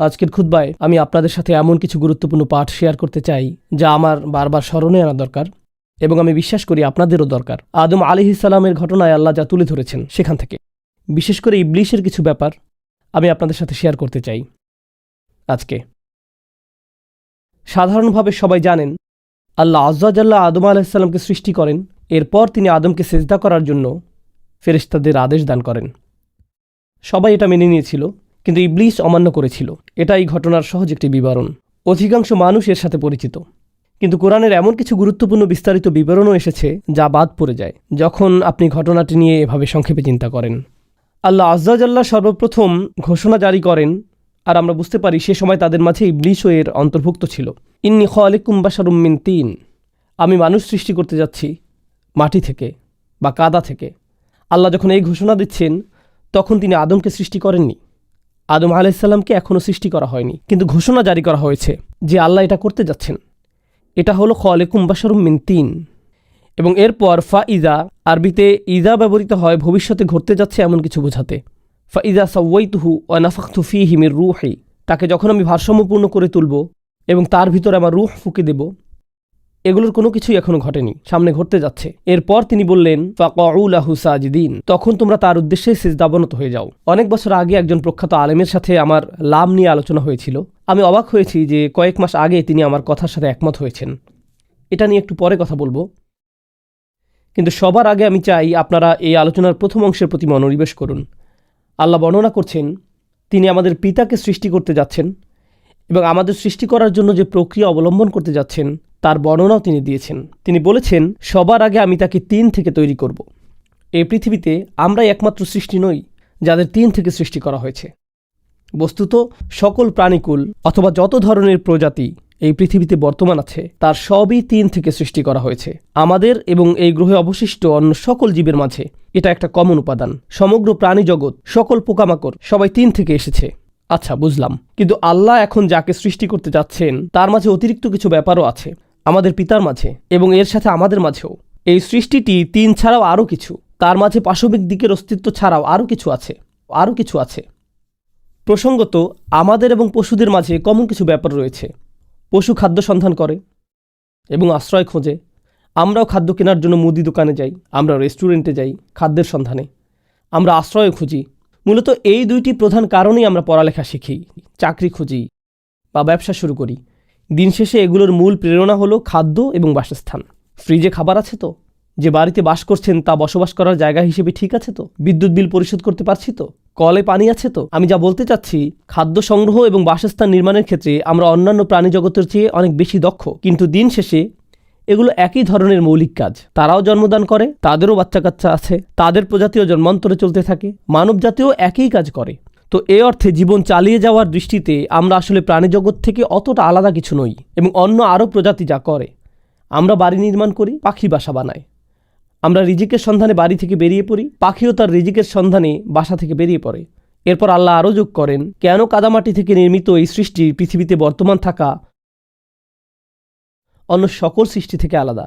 আজকের খুদ্বায় আমি আপনাদের সাথে এমন কিছু গুরুত্বপূর্ণ পাঠ শেয়ার করতে চাই, যা আমার বারবার স্মরণে আনা দরকার এবং আমি বিশ্বাস করি আপনাদেরও দরকার। আদম আলি ইসালামের ঘটনায় আল্লাহ যা তুলে ধরেছেন সেখান থেকে। বিশেষ করে ইবলিশের কিছু ব্যাপার আমি আপনাদের সাথে শেয়ার করতে চাই আজকে। সাধারণভাবে সবাই জানেন, আল্লাহ আজ্জাল্লাহ আদম আলাহিসাল্লামকে সৃষ্টি করেন, এরপর তিনি আদমকে সেজদা করার জন্য ফেরেশতাদের আদেশ দান করেন। সবাই এটা মেনে নিয়েছিল। কিন্তু ইবলিস অমান্য করেছিল। এটা এই ঘটনার সহজ একটি বিবরণ। অধিকাংশ মানুষ এর সাথে পরিচিত। কিন্তু কোরআনের এমন কিছু গুরুত্বপূর্ণ বিস্তারিত বিবরণও এসেছে যা বাদ পড়ে যায়, যখন আপনি ঘটনাটি নিয়ে এভাবে সংক্ষেপে চিন্তা করেন। আল্লাহ আজ্জাজাল্লাহ সর্বপ্রথম ঘোষণা জারি করেন, আর আমরা বুঝতে পারি সে সময় তাদের মাঝে ইবলিশও এর অন্তর্ভুক্ত ছিল। ইন্নি খালিকুম বাশারুম মিন তিন। আমি মানুষ সৃষ্টি করতে যাচ্ছি মাটি থেকে বা কাদা থেকে। আল্লাহ যখন এই ঘোষণা দিচ্ছেন, তখন তিনি আদমকে সৃষ্টি করেননি। আদম আলাইসাল্লামকে এখনও সৃষ্টি করা হয়নি। কিন্তু ঘোষণা জারি করা হয়েছে যে আল্লাহ এটা করতে যাচ্ছেন। এটা হলো খালিকুম বাশারুম মিন তিন। এবং এরপর ফা ইজা, আরবিতে ইজা ব্যবহৃত হয়, ভবিষ্যতে ঘটতে যাচ্ছে এমন কিছু বোঝাতে। ফা ইজা সাওয়াইতুহু ওয়ানাফাখতু ফি হিমির রুহি। তাকে যখন আমি ভারসাম্যপূর্ণ করে তুলব এবং তার ভিতরে আমার রুহ ফুঁকে দেব এগুলোর কোনো কিছুই এখনও ঘটেনি, সামনে ঘটতে যাচ্ছে। এরপর তিনি বললেন, ফাকাউলাহু তখন তোমরা তার উদ্দেশ্যে সিজদাবনত হয়ে যাও। অনেক বছর আগে একজন প্রখ্যাত আলেমের সাথে আমার লাম নিয়ে আলোচনা হয়েছিল। আমি অবাক হয়েছি যে কয়েক মাস আগে তিনি আমার কথার সাথে একমত হয়েছেন। এটা নিয়ে একটু পরে কথা বলব। কিন্তু সবার আগে আমি চাই আপনারা এই আলোচনার প্রথম অংশের প্রতি মনোনিবেশ করুন। আল্লাহ বর্ণনা করছেন, তিনি আমাদের পিতাকে সৃষ্টি করতে যাচ্ছেন এবং আমাদের সৃষ্টি করার জন্য যে প্রক্রিয়া অবলম্বন করতে যাচ্ছেন তার বর্ণনাও তিনি দিয়েছেন। তিনি বলেছেন, সবার আগে আমি তাকে তিন থেকে তৈরি করব। এই পৃথিবীতে আমরাই একমাত্র সৃষ্টি নই, যাদের তিন থেকে সৃষ্টি করা হয়েছে। বস্তুত, সকল প্রাণীকুল অথবা যত ধরনের প্রজাতি এই পৃথিবীতে বর্তমান আছে, তার সবই তিন থেকে সৃষ্টি করা হয়েছে। আমাদের এবং এই গ্রহে অবশিষ্ট অন্য সকল জীবের মাঝে এটা একটা কমন উপাদান। সমগ্র প্রাণী জগৎ, সকল পোকামাকড়, সবাই তিন থেকে এসেছে। আচ্ছা বুঝলাম। কিন্তু আল্লাহ এখন যাকে সৃষ্টি করতে যাচ্ছেন, তার মাঝে অতিরিক্ত কিছু ব্যাপারও আছে। আমাদের পিতার মাঝে এবং এর সাথে আমাদের মাঝেও। এই সৃষ্টিটি তিন ছাড়াও আরও কিছু। তার মাঝে পাশবিক দিকের অস্তিত্ব ছাড়াও আরও কিছু আছে। আরও কিছু আছে। প্রসঙ্গত, আমাদের এবং পশুদের মাঝে কমন কিছু ব্যাপার রয়েছে। পশু খাদ্য সন্ধান করে এবং আশ্রয় খোঁজে। আমরাও খাদ্য কেনার জন্য মুদি দোকানে যাই। আমরা রেস্টুরেন্টে যাই খাদ্যের সন্ধানে। আমরা আশ্রয় খুঁজি। মূলত এই দুইটি প্রধান কারণেই আমরা পড়ালেখা শিখি, চাকরি খুঁজি বা ব্যবসা শুরু করি। দিন শেষে এগুলোর মূল প্রেরণা হলো খাদ্য এবং বাসস্থান। ফ্রিজে খাবার আছে তো? যে বাড়িতে বাস করছেন তা বসবাস করার জায়গা হিসেবে ঠিক আছে তো? বিদ্যুৎ বিল পরিশোধ করতে পারছি তো? কলে পানি আছে তো? আমি যা বলতে চাচ্ছি, খাদ্য সংগ্রহ এবং বাসস্থান নির্মাণের ক্ষেত্রে আমরা অন্যান্য প্রাণী জগতের চেয়ে অনেক বেশি দক্ষ। কিন্তু দিন শেষে এগুলো একই ধরনের মৌলিক কাজ। তারাও জন্মদান করে, তাদেরও বাচ্চা কাচ্চা আছে, তাদের প্রজাতিও জন্মান্তরে চলতে থাকে মানব জাতীয় একই কাজ করে। তো এ অর্থে জীবন চালিয়ে যাওয়ার দৃষ্টিতে আমরা আসলে প্রাণীজগৎ থেকে অতটা আলাদা কিছু নই এবং অন্য আরও প্রজাতি যা করে। আমরা বাড়ি নির্মাণ করি পাখি বাসা বানায় আমরা রিজিকের সন্ধানে বাড়ি থেকে বেরিয়ে পড়ি, পাখিও তার রিজিকের সন্ধানে বাসা থেকে বেরিয়ে পড়ে। এরপর আল্লাহ আরও যোগ করেন, কেন কাদামাটি থেকে নির্মিত এই সৃষ্টি পৃথিবীতে বর্তমান থাকা অন্য সকল সৃষ্টি থেকে আলাদা?